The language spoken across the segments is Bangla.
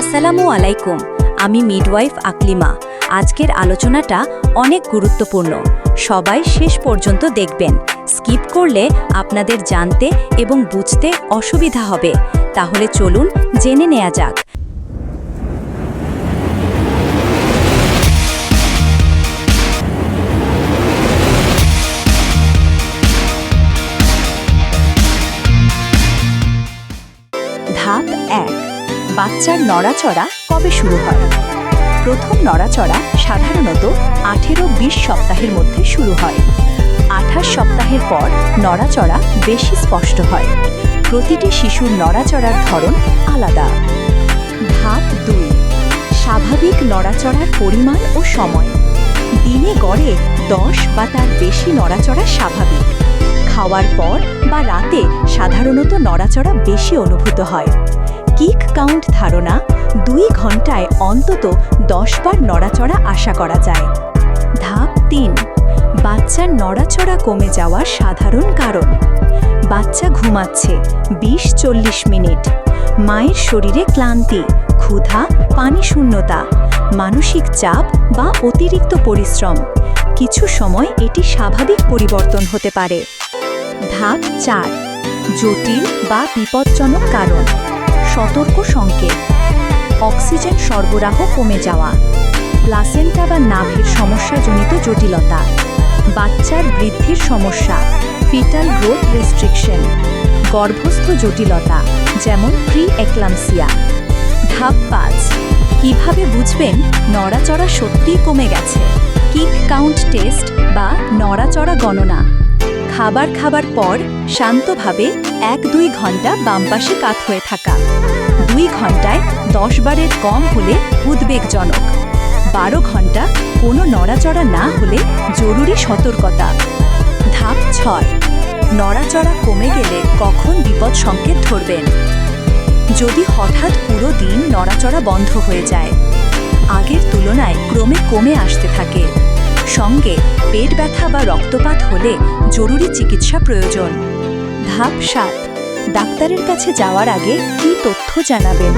আসসালামু আলাইকুম, আমি মিডওয়াইফ আকলিমা। আজকের আলোচনাটা অনেক গুরুত্বপূর্ণ। সবাই শেষ পর্যন্ত দেখবেন। স্কিপ করলে আপনাদের জানতে এবং বুঝতে অসুবিধা হবে। তাহলে চলুন জেনে নেওয়া যাক। বাচ্চার নড়াচড়া কবে শুরু হয়? প্রথম নড়াচড়া সাধারণত আঠেরো বিশ সপ্তাহের মধ্যে শুরু হয়। আঠাশ সপ্তাহের পর নড়াচড়া বেশি স্পষ্ট হয়। প্রতিটি শিশুর নড়াচড়ার ধরন আলাদা। ধাপ দুই, স্বাভাবিক নড়াচড়ার পরিমাণ ও সময়। দিনে গড়ে দশ বা তার বেশি নড়াচড়া স্বাভাবিক। খাওয়ার পর বা রাতে সাধারণত নড়াচড়া বেশি অনুভূত হয়। কিক কাউন্ট ধারণা দুই ঘন্টায় অন্তত দশবার নড়াচড়া আশা করা যায়। ধাপ তিন, বাচ্চার নড়াচড়া কমে যাওয়ার সাধারণ কারণ। বাচ্চা ঘুমাচ্ছে বিশ চল্লিশ মিনিট। মায়ের শরীরে ক্লান্তি, ক্ষুধা, পানি শূন্যতা, মানসিক চাপ বা অতিরিক্ত পরিশ্রম। কিছু সময় এটি স্বাভাবিক পরিবর্তন হতে পারে। ধাপ চার, জটিল বা বিপজ্জনক কারণ। সতর্ক সংকেত। অক্সিজেন সরবরাহ কমে যাওয়া। প্লাসেন্টা বা নাভির সমস্যাজনিত জটিলতা। বাচ্চার বৃদ্ধির সমস্যা। Fetal growth restriction. গর্ভস্থ জটিলতা, যেমন প্রি এক্লামসিয়া ধাপ পাঁচ কীভাবে বুঝবেন নড়াচড়া সত্যিই কমে গেছে? কিক কাউন্ট টেস্ট বা নড়াচড়া গণনা। খাবার খাবার পর শান্তভাবে এক দুই ঘণ্টা বাম পাশে কাত হয়ে থাকা। দুই ঘন্টায় দশ বারের কম হলে উদ্বেগজনক। বারো ঘণ্টা কোনো নড়াচড়া না হলে জরুরি সতর্কতা। ধাপ ছয়, নড়াচড়া কমে গেলে কখন বিপদ সংকেত ধরবেন? যদি হঠাৎ পুরো দিন নড়াচড়া বন্ধ হয়ে যায়, আগের তুলনায় ক্রমে কমে আসতে থাকে। সঙ্গে পেট ব্যথা বা রক্তপাত হলে জরুরি চিকিৎসা প্রয়োজন। ধাপ সাত, ডাক্তারের কাছে যাওয়ার আগে কি তথ্য জানাবেন?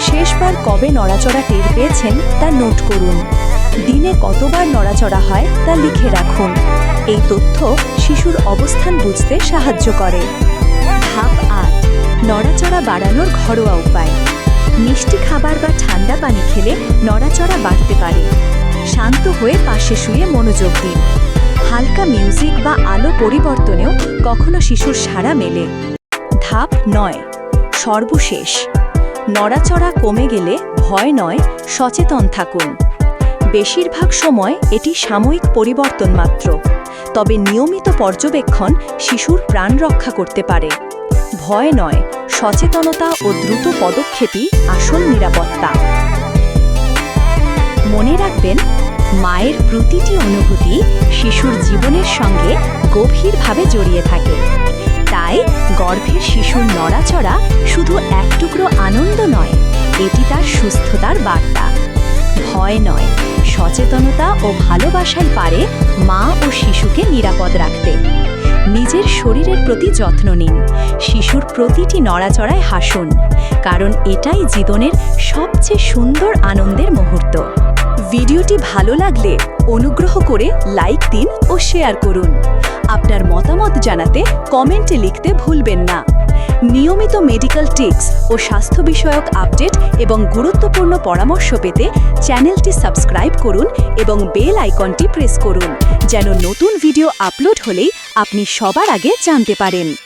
শেষবার কবে নড়াচড়া টের পেয়েছেন তা নোট করুন। দিনে কতবার নড়াচড়া হয় তা লিখে রাখুন। এই তথ্য শিশুর অবস্থান বুঝতে সাহায্য করে। ধাপ আট, নড়াচড়া বাড়ানোর ঘরোয়া উপায়। মিষ্টি খাবার বা ঠান্ডা পানি খেলে নড়াচড়া বাড়তে পারে। শান্ত হয়ে পাশে শুয়ে মনোযোগ দিন। হালকা মিউজিক বা আলো পরিবর্তনেও কখনো শিশুর সাড়া মেলে। ধাপ নয়, সর্বশেষ। নড়াচড়া কমে গেলে ভয় নয়, সচেতন থাকুন। বেশিরভাগ সময় এটি সাময়িক পরিবর্তন মাত্র। তবে নিয়মিত পর্যবেক্ষণ শিশুর প্রাণ রক্ষা করতে পারে। ভয় নয়, সচেতনতা ও দ্রুত পদক্ষেপই আসল নিরাপত্তা। মনে রাখবেন, মায়ের প্রতিটি অনুভূতি শিশুর জীবনের সঙ্গে গভীরভাবে জড়িয়ে থাকে। তাই গর্ভের শিশুর নড়াচড়া শুধু এক টুকরো আনন্দ নয়, এটি তার সুস্থতার বার্তা। ভয় নয়। সচেতনতা ও ভালোবাসাই পারে মা ও শিশুকে নিরাপদ রাখতে। নিজের শরীরের প্রতি যত্ন নিন। শিশুর প্রতিটি নড়াচড়ায় হাসুন, কারণ এটাই জীবনের সবচেয়ে সুন্দর আনন্দের মুহূর্ত। ভিডিওটি ভালো লাগলে অনুগ্রহ করে লাইক দিন ও শেয়ার করুন। আপনার মতামত জানাতে কমেন্টে লিখতে ভুলবেন না। নিয়মিত মেডিকেল টিপস ও স্বাস্থ্য বিষয়ক আপডেট এবং গুরুত্বপূর্ণ পরামর্শ পেতে চ্যানেলটি সাবস্ক্রাইব করুন এবং বেল আইকনটি প্রেস করুন, যেন নতুন ভিডিও আপলোড হলেই আপনি সবার আগে জানতে পারেন।